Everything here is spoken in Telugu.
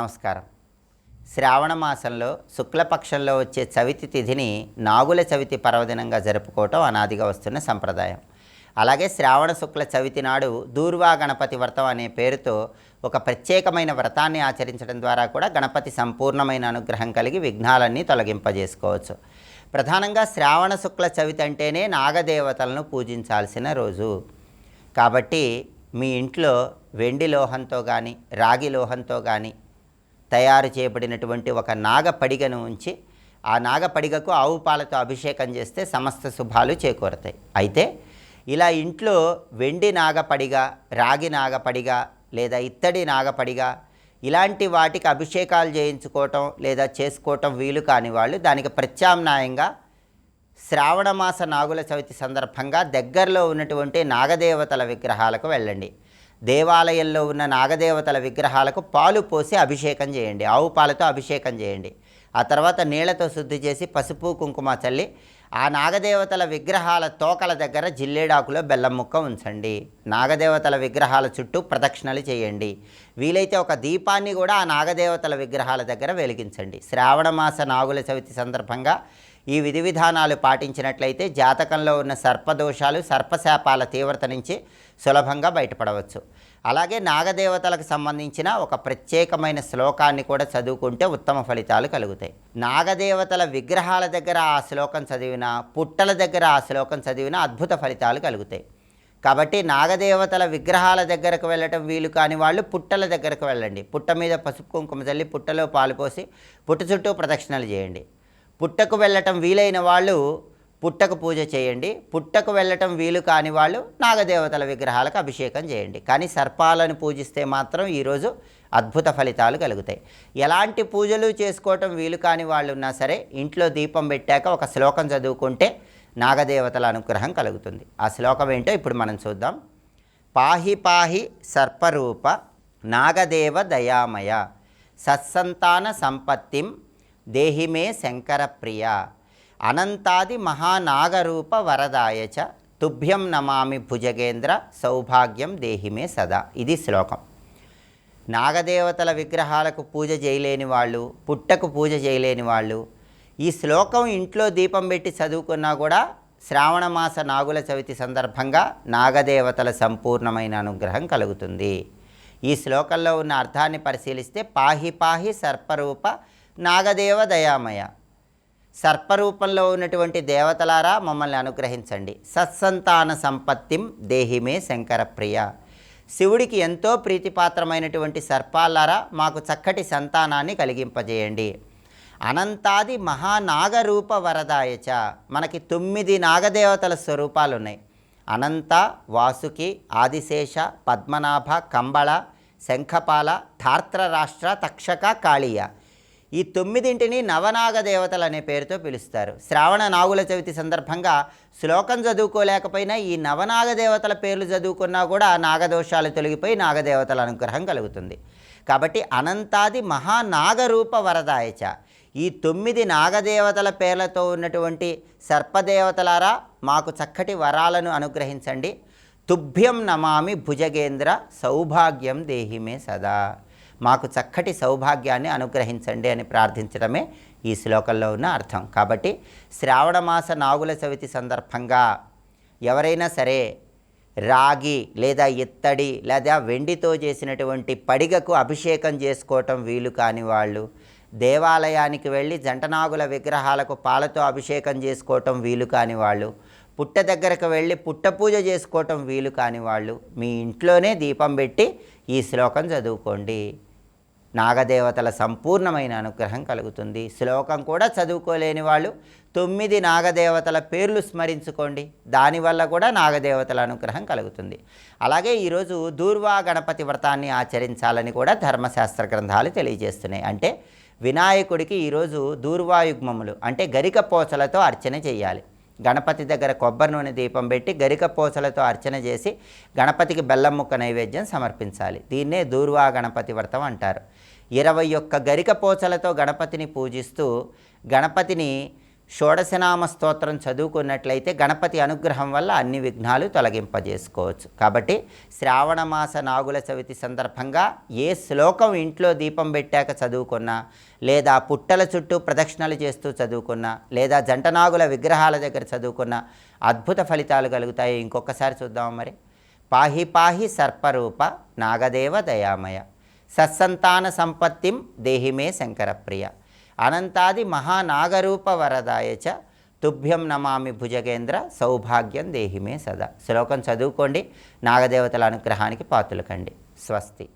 నమస్కారం. శ్రావణ మాసంలో శుక్లపక్షంలో వచ్చే చవితి తిథిని నాగుల చవితి పర్వదినంగా జరుపుకోవటం అనాదిగా వస్తున్న సంప్రదాయం. అలాగే శ్రావణ శుక్ల చవితి నాడు దూర్వా గణపతి వ్రతం అనే పేరుతో ఒక ప్రత్యేకమైన వ్రతాన్ని ఆచరించడం ద్వారా కూడా గణపతి సంపూర్ణమైన అనుగ్రహం కలిగి విఘ్నాలన్నీ తొలగింపజేసుకోవచ్చు. ప్రధానంగా శ్రావణ శుక్ల చవితి అంటేనే నాగదేవతలను పూజించాల్సిన రోజు. కాబట్టి మీ ఇంట్లో వెండి లోహంతో కానీ రాగి లోహంతో కానీ తయారు చేయబడినటువంటి ఒక నాగపడిగను ఉంచి ఆ నాగపడిగకు ఆవు పాలతో అభిషేకం చేస్తే సమస్త శుభాలు చేకూరతాయి. అయితే ఇలా ఇంట్లో వెండి నాగపడిగా రాగి నాగపడిగా లేదా ఇత్తడి నాగపడిగా ఇలాంటి వాటికి అభిషేకాలు చేయించుకోవటం లేదా చేసుకోవటం వీలు కాని వాళ్ళు దానికి ప్రత్యామ్నాయంగా శ్రావణమాస నాగుల చవితి సందర్భంగా దగ్గరలో ఉన్నటువంటి నాగదేవతల విగ్రహాలకు వెళ్ళండి. దేవాలయంలో ఉన్న నాగదేవతల విగ్రహాలకు పాలు పోసి అభిషేకం చేయండి. ఆవు పాలతో అభిషేకం చేయండి. ఆ తర్వాత నీళ్ళతో శుద్ధి చేసి పసుపు కుంకుమ చల్లి ఆ నాగదేవతల విగ్రహాల తోకల దగ్గర జిల్లేడాకులో బెల్లం ముక్క ఉంచండి. నాగదేవతల విగ్రహాల చుట్టూ ప్రదక్షిణలు చేయండి. వీలైతే ఒక దీపాన్ని కూడా ఆ నాగదేవతల విగ్రహాల దగ్గర వెలిగించండి. శ్రావణమాస నాగుల చవితి సందర్భంగా ఈ విధి విధానాలు పాటించినట్లయితే జాతకంలో ఉన్న సర్పదోషాలు సర్పశాపాల తీవ్రత నుంచి సులభంగా బయటపడవచ్చు. అలాగే నాగదేవతలకు సంబంధించిన ఒక ప్రత్యేకమైన శ్లోకాన్ని కూడా చదువుకుంటే ఉత్తమ ఫలితాలు కలుగుతాయి. నాగదేవతల విగ్రహాల దగ్గర ఆ శ్లోకం చదివినా పుట్టల దగ్గర ఆ శ్లోకం చదివినా అద్భుత ఫలితాలు కలుగుతాయి. కాబట్టి నాగదేవతల విగ్రహాల దగ్గరకు వెళ్ళటం వీలు కాని వాళ్ళు పుట్టల దగ్గరకు వెళ్ళండి. పుట్ట మీద పసుపు కుంకుమ చల్లి పుట్టలో పాలు పోసి పుట్ట చుట్టూ ప్రదక్షిణలు చేయండి. పుట్టకు వెళ్ళటం వీలైన వాళ్ళు పుట్టకు పూజ చేయండి. పుట్టకు వెళ్ళటం వీలు కాని వాళ్ళు నాగదేవతల విగ్రహాలకు అభిషేకం చేయండి. కానీ సర్పాలను పూజిస్తే మాత్రం ఈరోజు అద్భుత ఫలితాలు కలుగుతాయి. ఎలాంటి పూజలు చేసుకోవటం వీలు కాని వాళ్ళు ఉన్నా సరే ఇంట్లో దీపం పెట్టాక ఒక శ్లోకం చదువుకుంటే నాగదేవతల అనుగ్రహం కలుగుతుంది. ఆ శ్లోకం ఏంటో ఇప్పుడు మనం చూద్దాం. పాహి పాహి సర్పరూప నాగదేవ దయామయ సత్సంతాన సంపత్తిం దేహిమే శంకర ప్రియ అనంతాది మహానాగరూప వరదాయ చ. తుభ్యం నమామి భుజగేంద్ర సౌభాగ్యం దేహిమే సదా. ఇది శ్లోకం. నాగదేవతల విగ్రహాలకు పూజ చేయలేని వాళ్ళు పుట్టకు పూజ చేయలేని వాళ్ళు ఈ శ్లోకం ఇంట్లో దీపం పెట్టి చదువుకున్నా కూడా శ్రావణమాస నాగుల చవితి సందర్భంగా నాగదేవతల సంపూర్ణమైన అనుగ్రహం కలుగుతుంది. ఈ శ్లోకంలో ఉన్న అర్థాన్ని పరిశీలిస్తే పాహి పాహి సర్పరూప నాగదేవ దయామయ. సర్పరూపంలో ఉన్నటువంటి దేవతలారా మమ్మల్ని అనుగ్రహించండి. సత్సంతాన సంపత్తిం దేహిమే శంకరప్రియ. శివుడికి ఎంతో ప్రీతిపాత్రమైనటువంటి సర్పాలారా మాకు చక్కటి సంతానాన్ని కలిగింపజేయండి. అనంతాది మహానాగరూప వరదాయచ మనకి తొమ్మిది నాగదేవతల స్వరూపాలు ఉన్నాయి అనంత వాసుకి ఆదిశేష పద్మనాభ కంబళ శంఖపాల ధార్త్రరాష్ట్ర తక్షక కాళీయ. ఈ తొమ్మిదింటిని నవనాగ దేవతలు అనే పేరుతో పిలుస్తారు. శ్రావణ నాగుల చవితి సందర్భంగా శ్లోకం చదువుకోలేకపోయినా ఈ నవనాగ దేవతల పేర్లు చదువుకున్నా కూడా నాగదోషాలు తొలగిపోయి నాగదేవతల అనుగ్రహం కలుగుతుంది. కాబట్టి అనంతాది మహానాగరూప వరదాయచ. ఈ తొమ్మిది నాగదేవతల పేర్లతో ఉన్నటువంటి సర్పదేవతలారా మాకు చక్కటి వరాలను అనుగ్రహించండి. తుభ్యం నమామి భుజగేంద్ర సౌభాగ్యం దేహిమే సదా. మాకు చక్కటి సౌభాగ్యాన్ని అనుగ్రహించండి అని ప్రార్థించడమే ఈ శ్లోకంలో ఉన్న అర్థం. కాబట్టి శ్రావణమాస నాగుల చవితి సందర్భంగా ఎవరైనా సరే రాగి లేదా ఇత్తడి లేదా వెండితో చేసినటువంటి పడిగకు అభిషేకం చేసుకోవటం వీలు కాని వాళ్ళు దేవాలయానికి వెళ్ళి జంటనాగుల విగ్రహాలకు పాలతో అభిషేకం చేసుకోవటం వీలు కాని వాళ్ళు పుట్ట దగ్గరకు వెళ్ళి పుట్ట పూజ చేసుకోవటం వీలు కాని వాళ్ళు మీ ఇంట్లోనే దీపం పెట్టి ఈ శ్లోకం చదువుకోండి. నాగదేవతల సంపూర్ణమైన అనుగ్రహం కలుగుతుంది. శ్లోకం కూడా చదువుకోలేని వాళ్ళు తొమ్మిది నాగదేవతల పేర్లు స్మరించుకోండి. దానివల్ల కూడా నాగదేవతల అనుగ్రహం కలుగుతుంది. అలాగే ఈరోజు దూర్వా గణపతి వ్రతాన్ని ఆచరించాలని కూడా ధర్మశాస్త్ర గ్రంథాలు తెలియజేస్తున్నాయి. అంటే వినాయకుడికి ఈరోజు దూర్వాయుగ్మములు అంటే గరిక పోచలతో అర్చన చేయాలి. గణపతి దగ్గర కొబ్బరి నూనె దీపం పెట్టి గరిక పోచలతో అర్చన చేసి గణపతికి బెల్లం ముక్క నైవేద్యం సమర్పించాలి. దీన్నే దూర్వా గణపతి వ్రతం అంటారు. ఇరవై ఒక్క గరిక పోచలతో గణపతిని పూజిస్తూ గణపతిని షోడశనామ స్తోత్రం చదువుకున్నట్లయితే గణపతి అనుగ్రహం వల్ల అన్ని విఘ్నాలు తొలగింపజేసుకోవచ్చు. కాబట్టి శ్రావణ మాస నాగుల చవితి సందర్భంగా ఏ శ్లోకం ఇంట్లో దీపం పెట్టాక చదువుకున్నా లేదా పుట్టల చుట్టూ ప్రదక్షిణలు చేస్తూ చదువుకున్నా లేదా జంట నాగుల విగ్రహాల దగ్గర చదువుకున్నా అద్భుత ఫలితాలు కలుగుతాయి. ఇంకొకసారి చూద్దాం మరి. పాహి పాహి సర్పరూప నాగదేవ దయామయ. సత్సంతాన సంపత్తిం దేహిమే శంకరప్రియ. అనంతాది మహానాగరూప వరదాయ చ తుభ్యం నమామి భుజగేంద్ర సౌభాగ్యం దేహిమే సదా. శ్లోకం చదువుకోండి నాగదేవతల అనుగ్రహానికి పాతులకండి స్వస్తి.